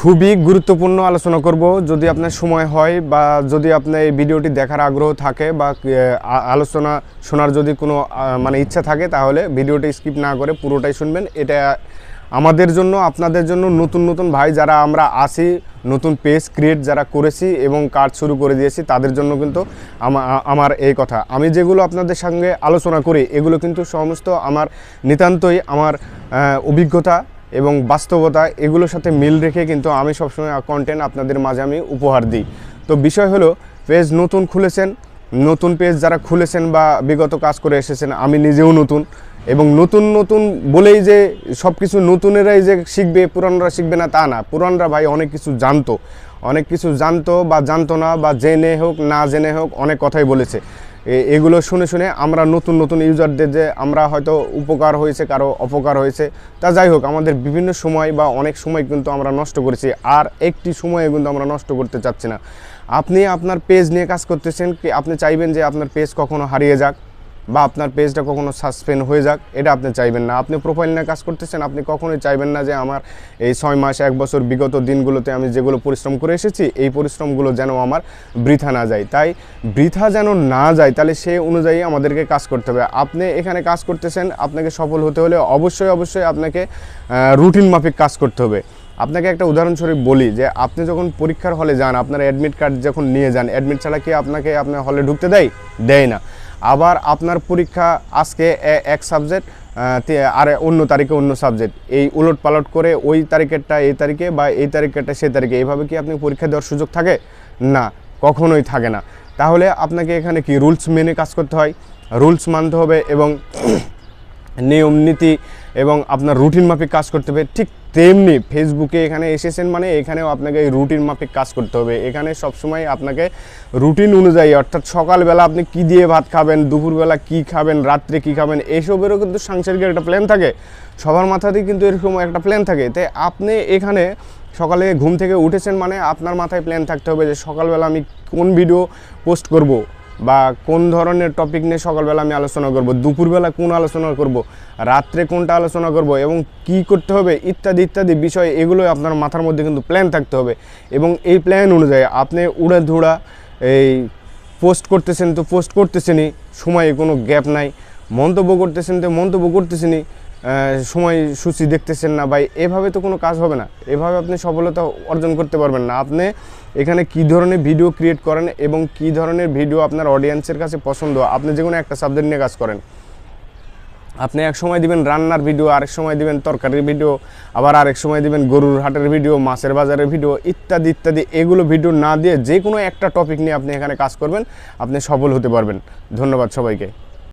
খুবই গুরুত্বপূর্ণ আলোচনা করব। যদি আপনার সময় হয় বা যদি আপনার এই ভিডিওটি দেখার আগ্রহ থাকে বা আলোচনা শোনার যদি কোনো মানে ইচ্ছা থাকে তাহলে ভিডিওটি স্কিপ না করে পুরোটাই শুনবেন। এটা আমাদের জন্য, আপনাদের জন্য নতুন নতুন ভাই যারা আমরা আসি নতুন পেজ ক্রিয়েট যারা করেছি এবং কাজ শুরু করে দিয়েছি, তাদের জন্য কিন্তু আমার এই কথা। আমি যেগুলো আপনাদের সঙ্গে আলোচনা করি, এগুলো কিন্তু সমস্ত আমার নিতান্তই আমার অভিজ্ঞতা এবং বাস্তবতা এগুলোর সাথে মিল রেখে কিন্তু আমি সবসময় কন্টেন্ট আপনাদের মাঝে আমি উপহার দিই। তো বিষয় হলো পেজ নতুন খুলেছেন, নতুন পেজ যারা খুলেছেন বা বিগত কাজ করে এসেছেন, আমি নিজেও নতুন এবং নতুন নতুন বলেই যে সব কিছু নতুনেরাই যে শিখবে, পুরানরা শিখবে না তা না। পুরানরা ভাই অনেক কিছু জানতো। অনেক কিছু জানতো বা জানতো না বা জেনে হোক, না জেনে হোক অনেক কথাই বলেছে। এগুলো শুনে শুনে আমরা নতুন নতুন ইউজারদের যে আমরা হয়তো উপকার হয়েছে, কারও অপকার হয়েছে, তা যাই হোক, আমাদের বিভিন্ন সময় বা অনেক সময় কিন্তু আমরা নষ্ট করেছি, আর একটি সময়ে কিন্তু আমরা নষ্ট করতে চাচ্ছি না। আপনি আপনার পেজ নিয়ে কাজ করতেছেন, কি আপনি চাইবেন যে আপনার পেজ কখনো হারিয়ে যাক? বা আপনার পেজটা কখনো সাসপেন্ড হয়ে যাক, এটা আপনি চাইবেন না। আপনি প্রোফাইল নিয়ে কাজ করতেছেন, আপনি কখনোই চাইবেন না যে আমার এই ছয় মাস, এক বছর বিগত দিনগুলোতে আমি যেগুলো পরিশ্রম করে এসেছি, এই পরিশ্রমগুলো যেন আমার বৃথা না যায়। তাই বৃথা যেন না যায়, তাহলে সে অনুযায়ী আমাদেরকে কাজ করতে হবে। আপনি এখানে কাজ করতেছেন, আপনাকে সফল হতে হলে অবশ্যই অবশ্যই আপনাকে রুটিন মাফিক কাজ করতে হবে। আপনাকে একটা উদাহরণস্বরূপ বলি যে আপনি যখন পরীক্ষার হলে যান, আপনার অ্যাডমিট কার্ড যখন নিয়ে যান অ্যাডমিট ছাড়া কি আপনাকে আপনার হলে ঢুকতে দেয়? দেয় না। আবার আপনার পরীক্ষা আজকে এক সাবজেক্ট আর অন্য তারিখে অন্য সাবজেক্ট এই উলট পালট করে ওই তারিখেরটা এই তারিখে বা এই তারিখেরটা সেই তারিখে। এইভাবে কি আপনি পরীক্ষা দেওয়ার সুযোগ থাকে? না, কখনোই থাকে না। তাহলে আপনাকে এখানে কি রুলস মেনে কাজ করতে হয়? রুলস মানতে হবে এবং নিয়ম, নীতি এবং আপনার রুটিন মাফিক কাজ করতে হবে। ঠিক তেমনি ফেসবুকে এখানে এসেছেন মানে এখানেও আপনাকে এই রুটিন মাফিক কাজ করতে হবে। এখানে সবসময় আপনাকে রুটিন অনুযায়ী অর্থাৎ সকালবেলা আপনি কি দিয়ে ভাত খাবেন, দুপুরবেলা কি খাবেন, রাত্রে কি খাবেন, এসবেরও কিন্তু সাংসারিক একটা প্ল্যান থাকে। সবার মাথাতেই কিন্তু এরকম একটা প্ল্যান থাকে। তাই আপনি এখানে সকালে ঘুম থেকে উঠেছেন মানে আপনার মাথায় প্ল্যান থাকতে হবে যে সকালবেলা আমি কোন ভিডিও পোস্ট করব। বা কোন ধরনের টপিক নিয়ে সকালবেলা আমি আলোচনা করব, দুপুরবেলা কোন আলোচনা করব, রাত্রে কোনটা আলোচনা করব এবং কি করতে হবে, ইত্যাদি ইত্যাদি বিষয় এগুলো আপনার মাথার মধ্যে কিন্তু প্ল্যান থাকতে হবে এবং এই প্ল্যান অনুযায়ী আপনি উড়ে ধুড়া এই পোস্ট করতেছেন তো পোস্ট করতেছেনই, সময়ে কোনো গ্যাপ নাই, মন্তব্য করতেছেন তো মন্তব্য করতেছেনই আহ, সময় সূচি দেখতেছেন না ভাই এভাবে তো কোনো কাজ হবে না। এভাবে আপনি সফলতা অর্জন করতে পারবেন না। আপনি এখানে কি ধরনের ভিডিও ক্রিয়েট করেন এবং কি ধরনের ভিডিও আপনার অডিয়েন্সের কাছে পছন্দ? আপনি যে কোনো একটা সাবজেক্ট নিয়ে কাজ করেন। আপনি এক সময় দিবেন রান্নার ভিডিও আরেক সময় দিবেন তরকারির ভিডিও আবার আরেক সময় দিবেন গরুর হাটের ভিডিও মাছের বাজারের ভিডিও ইত্যাদি ইত্যাদি। এগুলো ভিডিও না দিয়ে যে কোনো একটা টপিক নিয়ে আপনি এখানে কাজ করবেন আপনি সফল হতে পারবেন। ধন্যবাদ সবাইকে।